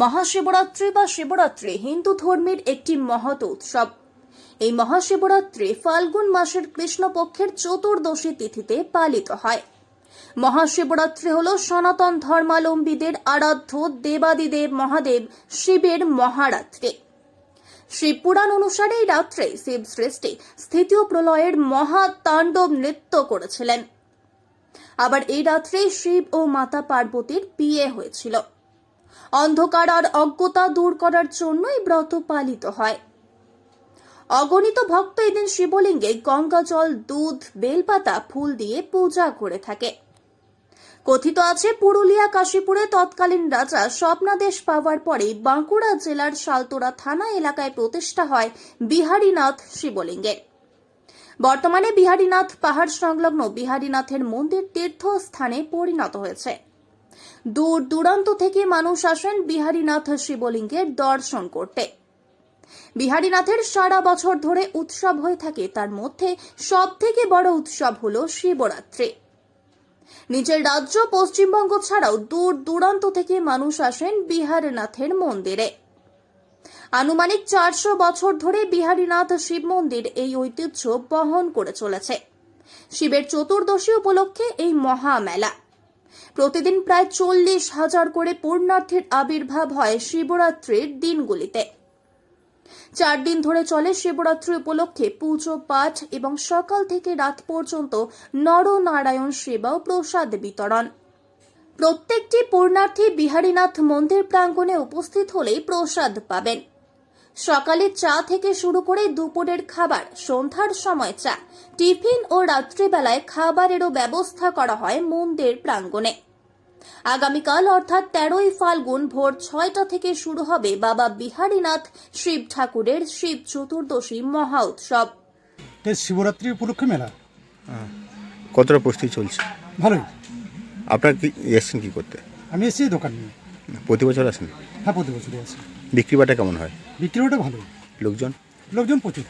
মহাশিবরাত্রি বা শিবরাত্রি হিন্দু ধর্মের একটি মহৎ উৎসব। এই মহাশিবরাত্রি ফাল্গুন মাসের কৃষ্ণপক্ষের চতুর্দশী তিথিতে পালিত হয়। মহাশিবরাত্রি হল সনাতন ধর্মাবলম্বীদের আরাধ্য দেবাদিদেব মহাদেব শিবের মহারাত্রি। শিবপুরাণ অনুসারে এই রাত্রে শিব সৃষ্টি স্থিতীয় প্রলয়ের মহা তাণ্ডব নৃত্য করেছিলেন। আবার এই রাত্রে শিব ও মাতা পার্বতীর বিয়ে হয়েছিল। অন্ধকার আর অজ্ঞতা দূর করার জন্য এই ব্রত পালিত হয়। অগণিত ভক্ত এদিন শিবলিঙ্গে গঙ্গা জল, দুধ, বেলপাতা, ফুল দিয়ে পূজা করে থাকে। কথিত আছে, পুরুলিয়া, কাশীপুরে তৎকালীন রাজা স্বপ্নাদেশ পাওয়ার পরে বাঁকুড়া জেলার শালতোরা থানা এলাকায় প্রতিষ্ঠা হয় বিহারীনাথ শিবলিঙ্গের বর্তমানে বিহারীনাথ পাহাড় সংলগ্ন বিহারীনাথের মন্দির তীর্থস্থানে পরিণত হয়েছে। দূর দূরান্ত থেকে মানুষ আসেন বিহারীনাথ শিবলিঙ্গের দর্শন করতে। বিহারীনাথের সারা বছর ধরে উৎসব হয়ে থাকে, তার মধ্যে সব থেকে বড় উৎসব হল শিবরাত্রি। নিজের রাজ্য পশ্চিমবঙ্গ ছাড়াও দূর দূরান্ত থেকে মানুষ আসেন বিহারীনাথের মন্দিরে। আনুমানিক চারশো বছর ধরে বিহারীনাথ শিব মন্দির এই ঐতিহ্য বহন করে চলেছে। শিবের চতুর্দশী উপলক্ষে এই মহামেলা। প্রতিদিন প্রায় চল্লিশ হাজার করে পূর্ণার্থীর আবির্ভাব হয় শিবরাত্রির দিনগুলিতে। চার দিন ধরে চলে শিবরাত্রি উপলক্ষে পুজো, পাঠ এবং সকাল থেকে রাত পর্যন্ত নরনারায়ণ সেবা ও প্রসাদ বিতরণ। প্রত্যেকটি পূর্ণার্থী বিহারীনাথ মন্দির প্রাঙ্গণে উপস্থিত হলেই প্রসাদ পাবেন। সকালে চা থেকে শুরু করে দুপুরের খাবার সন্ধ্যার সময় চা টিফিন ও রাত্রিবেলায় খাবারেরও ব্যবস্থা করা হয় মন্দির প্রাঙ্গণে। আগামীকাল অর্থাৎ তেরোই ফাল্গুন ভোর ছয়টা থেকে শুরু হবে বাবা বিহারীনাথ শিব ঠাকুরের শিব চতুর্দশী মহা উৎসব। শিবরাত্রি উপলক্ষে মেলা? কতটা প্রস্তুতি চলছে? ভালোই। আপনার কি এসছেন কি করতে? আমি এসেছি দোকান নিয়ে। প্রতি বছর আসেন? হ্যাঁ প্রতি বছরই আছে বিক্রি বাটা কেমন হয়? বিক্রিটা ভালো লোকজন? লোকজন প্রচুর।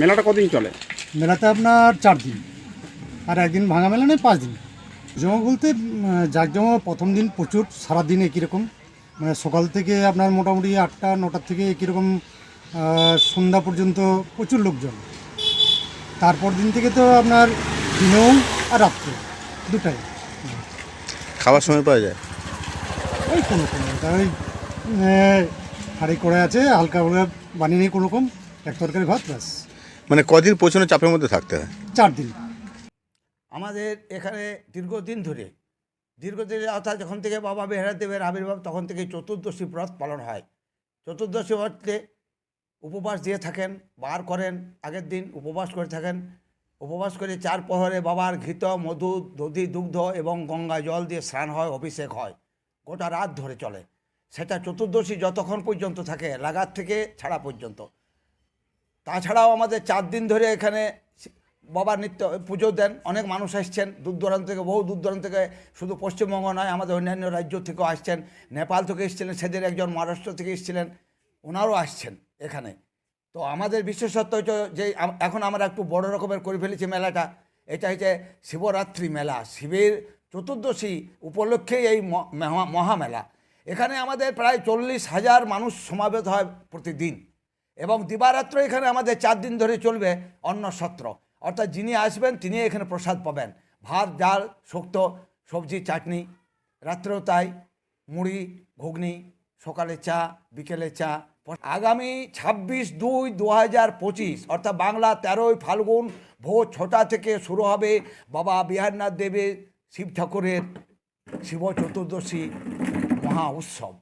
মেলাটা কদিন চলে? মেলাতে আপনার চার দিন। আর একদিন ভাঙা মেলা নেই পাঁচ দিন। জমা বলতে জাকজমা প্রথম দিন প্রচুর সারাদিন একই রকম। মানে সকাল থেকে আপনার মোটামুটি আটটা নটার থেকে একই রকম সন্ধ্যা পর্যন্ত প্রচুর লোকজন। তারপর দিন থেকে তো আপনার দিনেও আর রাত্রে দুটাই। খাওয়ার সময় পাওয়া যায়? ওই কোনো তার ওই হাঁড়ি করে আছে হালকা করে বানিয়ে নিই কোনো রকম এক তরকারি ভাত ব্যাস। মানে কদিন প্রচণ্ড চাপের মধ্যে থাকতে হয়? চার দিন। আমাদের এখানে দীর্ঘদিন ধরে দীর্ঘদিন অর্থাৎ যখন থেকে বাবা বেহারাদেবের আবির্ভাব তখন থেকে চতুর্দশী ব্রত পালন হয়। চতুর্দশী ব্রতে উপবাস দিয়ে থাকেন বার করেন আগের দিন উপবাস করে থাকেন। উপবাস করে চার প্রহরে বাবার ঘৃত মধু দধি দুগ্ধ এবং গঙ্গা জল দিয়ে স্নান হয় অভিষেক হয়। গোটা রাত ধরে চলে। সেটা চতুর্দশী যতক্ষণ পর্যন্ত থাকে লাগাত থেকে ছাড়া পর্যন্ত। তাছাড়াও আমাদের চার দিন ধরে এখানে বাবার নিত্য পুজো দেন, অনেক মানুষ আসছেন, দূর দূরান্ত থেকে, বহু দূর দূরান্ত থেকে, শুধু পশ্চিমবঙ্গ নয়, আমাদের অন্যান্য রাজ্য থেকেও আসছেন। নেপাল থেকে এসেছিলেন, সেদিন একজন মহারাষ্ট্র থেকে এসেছিলেন ওনারও আসছেন এখানে। তো আমাদের বিশেষত্ব হচ্ছে যে এখন আমরা একটু বড় রকমের করে ফেলেছি মেলাটা। এটা হচ্ছে শিবরাত্রি মেলা। শিবের চতুর্দশী উপলক্ষে এই মহামেলা। এখানে আমাদের প্রায় চল্লিশ হাজার মানুষ সমাবেত হয় প্রতিদিন এবং দিবারাত্র এখানে আমাদের চার দিন ধরে চলবে অন্ন সত্র। অর্থাৎ যিনি আসবেন তিনি এখানে প্রসাদ পাবেন। ভাত, ডাল, শুক্ত, সবজি, চাটনি, রাত্রেও তাই, মুড়ি, ঘুগনি, সকালে চা, বিকেলে চা। আগামী ছাব্বিশ দুই দু হাজার পঁচিশ, অর্থাৎ বাংলা তেরোই ফাল্গুন ভোর ছটা থেকে শুরু হবে বাবা বিহারনাথ দেবের শিব ঠাকুরের শিব চতুর্দশী মহা উৎসব।